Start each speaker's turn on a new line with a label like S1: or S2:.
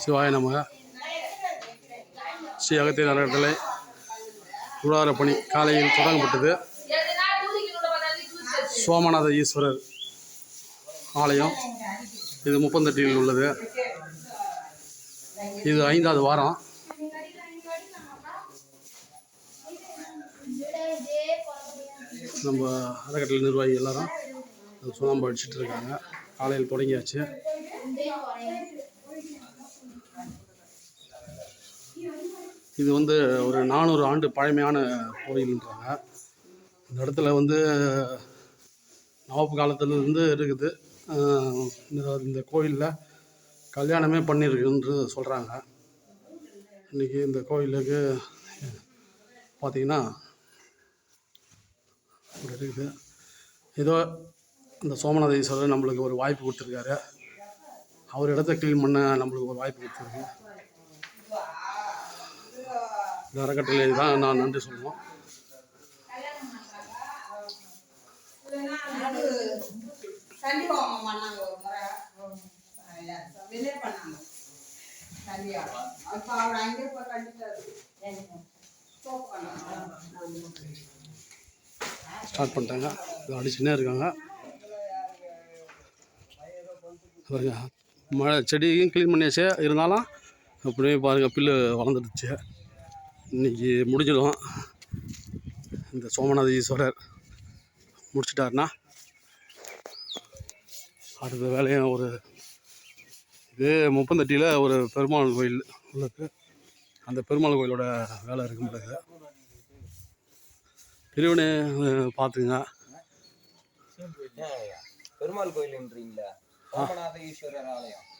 S1: சிவாய நமக. ஸ்ரீ அகத்திய அறக்கட்டளை கூடார பணி காலையில் தொடங்கப்பட்டது. சோமநாத ஈஸ்வரர் ஆலயம் இது முப்பந்தட்டியில் உள்ளது. இது ஐந்தாவது வாரம். நம்ம அறக்கட்டளை நிர்வாகி எல்லாரும் அந்த சுண்ணாம்பு அடிச்சிட்டு இருக்காங்க. காலையில் தொடங்கியாச்சு. இது வந்து ஒரு நானூறு ஆண்டு பழமையான கோயில்ன்றாங்க இந்த இடத்துல வந்து நவாப்பு காலத்துலேருந்து இருக்குது. இந்த- கோயிலில் கல்யாணமே பண்ணியிருக்குன்று சொல்கிறாங்க இன்றைக்கி இந்த கோயிலுக்கு பார்த்தீங்கன்னா இருக்குது. ஏதோ இந்த சோமநாத ஈஸ்வரர் நம்மளுக்கு ஒரு வாய்ப்பு கொடுத்துருக்காரு. அவர் இடத்த க்ளீன் பண்ண நம்மளுக்கு ஒரு வாய்ப்பு கொடுத்துருக்கு. இந்த அறக்கட்டளை தான் நான் நன்றி
S2: சொல்லுவோம்
S1: ஸ்டார்ட் பண்ணிட்டாங்க. அடிச்சுன்னே இருக்காங்க. பாருங்க. மழை செடியும் க்ளீன் பண்ணியாச்சு. இருந்தாலும் அப்படியே பாருங்கள் புல்லு வளர்ந்துடுச்சு. இன்னைக்கு முடிஞ்சிடும். இந்த சோமநாத ஈஸ்வரர் முடிச்சிட்டாருன்னா அடுத்த வேலையும் ஒரு இது முப்பந்தட்டியில் ஒரு பெருமாள் கோயில் உள்ளது. அந்த பெருமாள் கோயிலோட வேலை இருக்க முடியாது பிரிவினை பார்த்துங்க
S3: பெருமாள் கோயில்ன்றீங்களா? சோமநாத ஈஸ்வரர் ஆலயம் இது